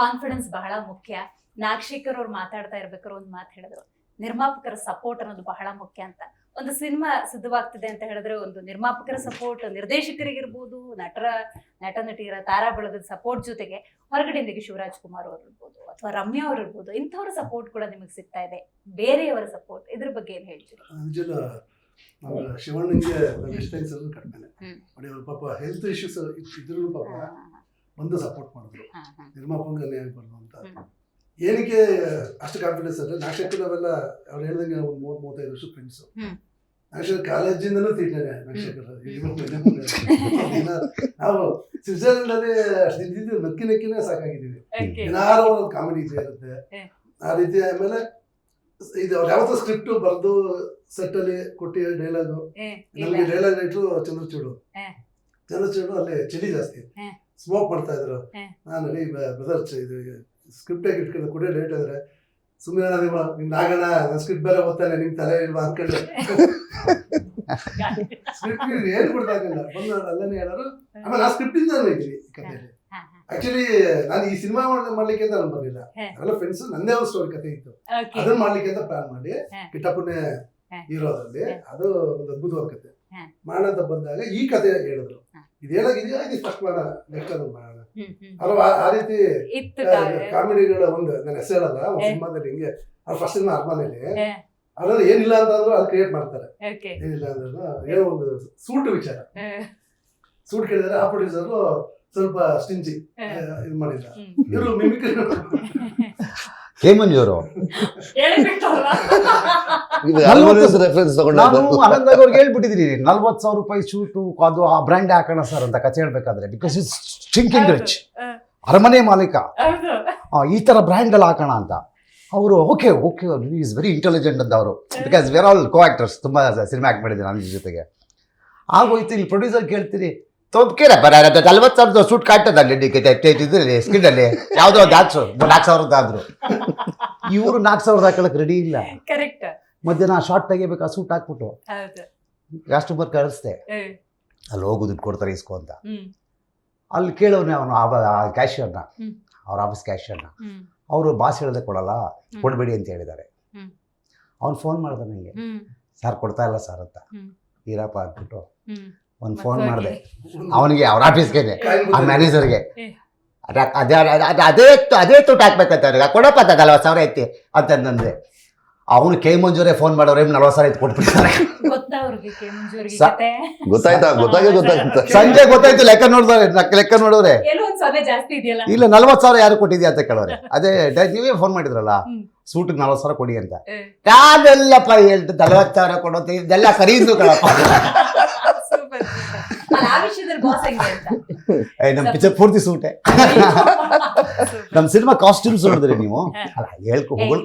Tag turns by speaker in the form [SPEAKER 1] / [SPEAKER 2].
[SPEAKER 1] Confidence ಬಹಳ ಮುಖ್ಯ. ನಾಗಶೇಖರ್ ಅವ್ರು ಮಾತಾಡ್ತಾ ಇರ್ಬೇಕಾರ ಒಂದು ಮಾತು ಹೇಳಿದ್ರು. ನಿರ್ಮಾಪಕರ ಸಪೋರ್ಟ್ ಅನ್ನೋದು ಬಹಳ ಮುಖ್ಯ ಅಂತ. ಒಂದು ಸಿನಿಮಾ ಸಿದ್ಧವಾಗ್ತಿದೆ ಅಂತ ಹೇಳಿದ್ರೆ ಒಂದು ನಿರ್ಮಾಪಕರ ಸಪೋರ್ಟ್ ನಿರ್ದೇಶಕರಿಗಿರ್ಬೋದು ನಟರ ನಟ ನಟಿಯರ ತಾರಾ ಬಳಗದ ಸಪೋರ್ಟ್ ಜೊತೆಗೆ ಹೊರಗಡೆಯಿಂದಾಗಿ ಶಿವರಾಜ್ ಕುಮಾರ್ ಅವ್ರು ಇರ್ಬೋದು ಅಥವಾ ರಮ್ಯಾ ಅವ್ರು ಇರ್ಬೋದು ಇಂಥವ್ರ ಸಪೋರ್ಟ್ ಕೂಡ ನಿಮಗೆ ಸಿಗ್ತಾ ಇದೆ. ಬೇರೆಯವರ ಸಪೋರ್ಟ್ ಇದ್ರ ಬಗ್ಗೆ ಏನ್ ಹೇಳ್ತೀರಿ?
[SPEAKER 2] ಶಿವಣ್ಣಂಗೆ ಅವ್ರ ಪಾಪ ಹೆಲ್ತ್ ಇಶ್ಯೂಸ್ ಇದ್ರು ಪಾಪ ಬಂದು ಸಪೋರ್ಟ್ ಮಾಡಿದ್ರು. ನಿರ್ಮಾಪಕ ಹೇಳ್ಬಾರ್ದು ಅಂತ. ಏನಕ್ಕೆ ಅಷ್ಟು ಕಾನ್ಫಿಡೆನ್ಸ್ ಅಂದರೆ ನಾಗಶಕ್ತಿ ನಾವೆಲ್ಲ ಅವ್ರು ಹೇಳ್ದಂಗೆ ಒಂದು ಮೂವತ್ತು ಮೂವತ್ತೈದು ವರ್ಷ ಫ್ರೆಂಡ್ಸು. ನಾಗಶೇಖರ್ ಕಾಲೇಜಿಂದನೂ ತಿಂತಾರೆ ದಿನ ನಾವು ಸ್ವಿಟ್ಜರ್ಲೆಂಡ್ ಅಲ್ಲಿ ಅಷ್ಟು ಇದ್ದಿದ್ದು ನಕ್ಕಿ ನಕ್ಕಿನೇ ಸಾಕಾಗಿದ್ದೀವಿ. ಏನಾರು ಒಂದು ಕಾಮಿಡಿ ಇರುತ್ತೆ. ಆ ರೀತಿ ಆಮೇಲೆ ಇದು ಅವ್ರು ಯಾವತ್ತೋ ಸ್ಕ್ರಿಪ್ಟ್ ಬರೆದು ಸೆಟ್ ಅಲ್ಲಿ ಕೊಟ್ಟಿ ಡೈಲಾಗು ನಮಗೆ ಡೈಲಾಗ್ ರೈಟ್ರು ಚಂದ್ರಚೂಡು. ಚಂದ್ರಚೂಡು ಅಲ್ಲಿ ಚಳಿ ಜಾಸ್ತಿ
[SPEAKER 1] ಹ್ಮ್.
[SPEAKER 2] ಸ್ಮೋಕ್ ಮಾಡ್ತಾ ಇದ್ರು
[SPEAKER 1] ಹ್ಮ್.
[SPEAKER 2] ನಾನು ರೀ ಬ್ರದರ್ ಇದು ಸ್ಕ್ರಿಪ್ಟ್ ಆಗಿ ಇಟ್ಕೊಂಡು ಕುಡಿಯೋ ಡೇಟ್ ಅಂದ್ರೆ ಸುಮ್ಮನೆ ನಿಮ್ಮ ನಿಮ್ದು ಆಗೋಣ ನನ್ನ ಸ್ಕ್ರಿಪ್ಟ್ ಬೇರೆ ಓದ್ತಾನೆ ನಿಮ್ ತಲೆ ಇಲ್ವಾ ಅನ್ಕೊಂಡು ಸ್ಕ್ರಿಪ್ಟ್ ಏನು ಕೊಡ್ತಾಗಿಲ್ಲ ಬಂದು ಅಲ್ಲೇ ಹೇಳೋರು ಆಮೇಲೆ ಆ ಸ್ಕ್ರಿಪ್ಟ್ ಇಂದ ಇದ್ವಿ ಈ ಕಥೆಯಲ್ಲಿ ಆಕ್ಚುಲಿ ನಾನು ಈ ಸಿನಿಮಾ ಮಾಡ್ಲಿಕ್ಕೆ ಅಂತ ನಾನು ಬಂದಿಲ್ಲ
[SPEAKER 1] ಹ್ಮ್.
[SPEAKER 2] ಅವೆಲ್ಲ ಫ್ರೆಂಡ್ಸ್ ನಂದೇ ಒಂದು ಸ್ಟೋರಿ ಕಥೆ ಇತ್ತು ಅದನ್ನ ಮಾಡ್ಲಿಕ್ಕೆ ಅಂತ ಪ್ಲಾನ್ ಮಾಡಿ
[SPEAKER 1] ಹ್ಮ್.
[SPEAKER 2] ಕಿಟ್ಟಪ್ಪನೇ
[SPEAKER 1] ಹ್ಮ್. ಹ್ಮ್.
[SPEAKER 2] ಅದು ಒಂದು ಅದ್ಭುತವಾದ ಕತೆ
[SPEAKER 1] ಹ್ಮ್.
[SPEAKER 2] ಮಾಡೋಣ ಅಂತ ಬಂದಾಗ ಈ ಕತೆ ಹೇಳಿದ್ರು. ಇದು ಹೇಳಾಗಿದೆಯಾ ಇದು ಫಸ್ಟ್ ಮಾಡೋಣ ನೆಕ್ಸ್ಟ್ ಅದನ್ನ ಮಾಡೋಣ
[SPEAKER 1] ಹ್ಮ್.
[SPEAKER 2] ಆ- ಆ ರೀತಿ ಕಾಮಿಡಿಗಳ ಒಂದು ನನ್ನ ಹೆಸರು ಹೇಳಲ್ಲ. ಸಿನಿಮಾದಲ್ಲಿ ಹಿಂಗೆ ಅವ್ರು ಫಸ್ಟ್ ಸಿನಿಮಾ ಅರಮನೆಯಲ್ಲಿ. ಅದ್ರಲ್ಲಿ ಏನಿಲ್ಲ ಅಂತಂದ್ರು ಅದು ಕ್ರಿಯೇಟ್ ಮಾಡ್ತಾರೆ. ಏನಿಲ್ಲ ಅಂದ್ರು ಏನೋ ಒಂದು ಸೂಟ್ ವಿಚಾರ. ಸೂಟ್ ಕೇಳಿದ್ರೆ ಆ ಪ್ರೊಡ್ಯೂಸರ್ ಸ್ವಲ್ಪ ಸ್ಟಿಂಚಿ ಇದು ಮಾಡಿಲ್ಲ ಇವರು ಮಿಮಿಕ್ರಿ
[SPEAKER 3] ನಲ್ವತ್ತು-
[SPEAKER 4] ರೆಫರೆನ್ಸ್
[SPEAKER 3] ಅನಂದಾಗ ಅವ್ರಿಗೆ ಹೇಳ್ಬಿಟ್ಟಿದ್ದೀನಿ ನಲ್ವತ್ತು ಸಾವಿರ ರೂಪಾಯಿ ಶೂಟು ಅದು ಆ ಬ್ರ್ಯಾಂಡ್ ಹಾಕೋಣ ಸರ್ ಅಂತ ಕಥೆ ಹೇಳ್ಬೇಕಾದ್ರೆ ಬಿಕಾಸ್ ಇಟ್ಸ್ ಥಿಂಕಿಂಗ್ ರಿಚ್ ಅರಮನೆ ಮಾಲೀಕ. ಈ ಥರ ಬ್ರ್ಯಾಂಡಲ್ಲಿ ಹಾಕೋಣ ಅಂತ. ಅವರು okay okay is very intelligent ಅಂತ ಅವರು because we're all co actors ತುಂಬ ಸಿನಿಮಾ ಆ್ಯಕ್ಟ್ ಮಾಡಿದ್ದೀನಿ ನನ್ನ ಜೊತೆಗೆ. ಆಗೋಯ್ತು ಇಲ್ಲಿ ಪ್ರೊಡ್ಯೂಸರ್ ಕೇಳ್ತೀರಿ ತೊಂದ್ಕೇರಪ್ಪ ನಲ್ವತ್ತು ಸಾವಿರದ ಸೂಟ್ ಕಾಟ್ತದಲ್ಲಿ ಸ್ಕಿನ್ನಲ್ಲಿ ಯಾವುದೋ ಒಂದು ಹಾಕ್ಸು ನಾಲ್ಕು ಸಾವಿರದ ಆದ್ರು. ಇವರು ನಾಲ್ಕು ಸಾವಿರದ ಹಾಕೊಳಕ್ಕೆ ರೆಡಿ ಇಲ್ಲ.
[SPEAKER 1] ಕರೆಕ್ಟ್
[SPEAKER 3] ಮಧ್ಯಾಹ್ನ ಶಾರ್ಟ್ ತೆಗಿಬೇಕು ಆ ಸೂಟ್ ಹಾಕ್ಬಿಟ್ಟು.
[SPEAKER 1] ಹೌದು.
[SPEAKER 3] ಕಸ್ಟಮರ್ ಕಳಿಸ್ದೆ ಅಲ್ಲಿ ಹೋಗು ದುಡ್ಡು ಕೊಡ್ತಾರೆ ಇಸ್ಕೊ ಅಂತ. ಅಲ್ಲಿ ಕೇಳೋನೆ ಅವನು ಕ್ಯಾಶಿಯರ್ನ. ಅವ್ರ ಆಫೀಸ್ ಕ್ಯಾಶಿಯರ್ನ. ಅವರು ಬಾಸ್ ಹೇಳದೆ ಕೊಡಲ್ಲ ಕೊಡಬೇಡಿ ಅಂತ ಹೇಳಿದ್ದಾರೆ. ಅವ್ನು ಫೋನ್ ಮಾಡಿದ ನನಗೆ. ಸರ್ ಕೊಡ್ತಾ ಇಲ್ಲ ಸರ್ ಅಂತ. ಈರಪ್ಪ ಅಂದ್ಬಿಟ್ಟು. ಒಂದು ಫೋನ್ ಮಾಡಿದೆ. ಅವನಿಗೆ ಅವ್ರ ಆಫೀಸ್ಗೆ ಆ ಮ್ಯಾನೇಜರ್ಗೆ. ಅದೇ ಅದೇ ಅದೇ ಅದೇ ತು- ಅದೇ ತುಟ್ಟು ಹಾಕ್ಬೇಕಂತ ಅವ್ರಿಗೆ ಕೊಡಪ್ಪ ಅಂತ ನಲ್ವತ್ತು ಸಾವಿರ ಐತಿ ಅಂತಂದ್ರೆ ನಂದೆ ಅವನು ಕೈ ಮಂಜೂರೇ ಫೋನ್ ಮಾಡೋರು ನಲ್ವತ್ತು ಸಾವಿರ ಐತಿ ಕೊಟ್ಬಿಡ್ತಾರೆ
[SPEAKER 4] ಗೊತ್ತಾಯ್ತಾ? ಗೊತ್ತಾಗೆ ಗೊತ್ತಾಯ್ತಾ
[SPEAKER 3] ಸಂಜೆ ಗೊತ್ತಾಯ್ತು ಲೆಕ್ಕ ನೋಡಿದ್ರೆ ಲೆಕ್ಕ
[SPEAKER 1] ನೋಡೋರೆ
[SPEAKER 3] ಇಲ್ಲ ನಲ್ವತ್ತು ಸಾವಿರ ಯಾರು ಕೊಟ್ಟಿದ್ಯಾ ಅಂತ ಕೇಳೋರೆ ಅದೇ ನೀವೇ ಫೋನ್ ಮಾಡಿದ್ರಲ್ಲ. ಸೂಟಿಗೆ ನಲ್ವತ್ತು ಸಾವಿರ ಕೊಡಿ ಅಂತ.
[SPEAKER 1] ಹ್ಮ್.
[SPEAKER 3] ನಾನೆಲ್ಲಪ್ಪ ಹೇಳ್ತು ನಲ್ವತ್ತು ಸಾವಿರ ಕೊಡೋದು ಇದೆಲ್ಲ
[SPEAKER 1] ಸೂಪರ್ ಅಲ್ಲ ಆ ವಿಷಯದಲ್ಲಿ ಬಾಸ್ ಹೆಂಗೆ ಅಂತ.
[SPEAKER 3] ಏ, ನಮ್ಮ ಪಿಕ್ಚರ್ ಪೂರ್ತಿ ಸೂಟೆ.
[SPEAKER 1] ನಮ್
[SPEAKER 3] ನಮ್ಮ ಸಿನಿಮಾ ಕಾಸ್ಟ್ಯೂಮ್ಸ್ ನೋಡಿದ್ರಿ ನೀವು? ಹೇಳ್ಕೊ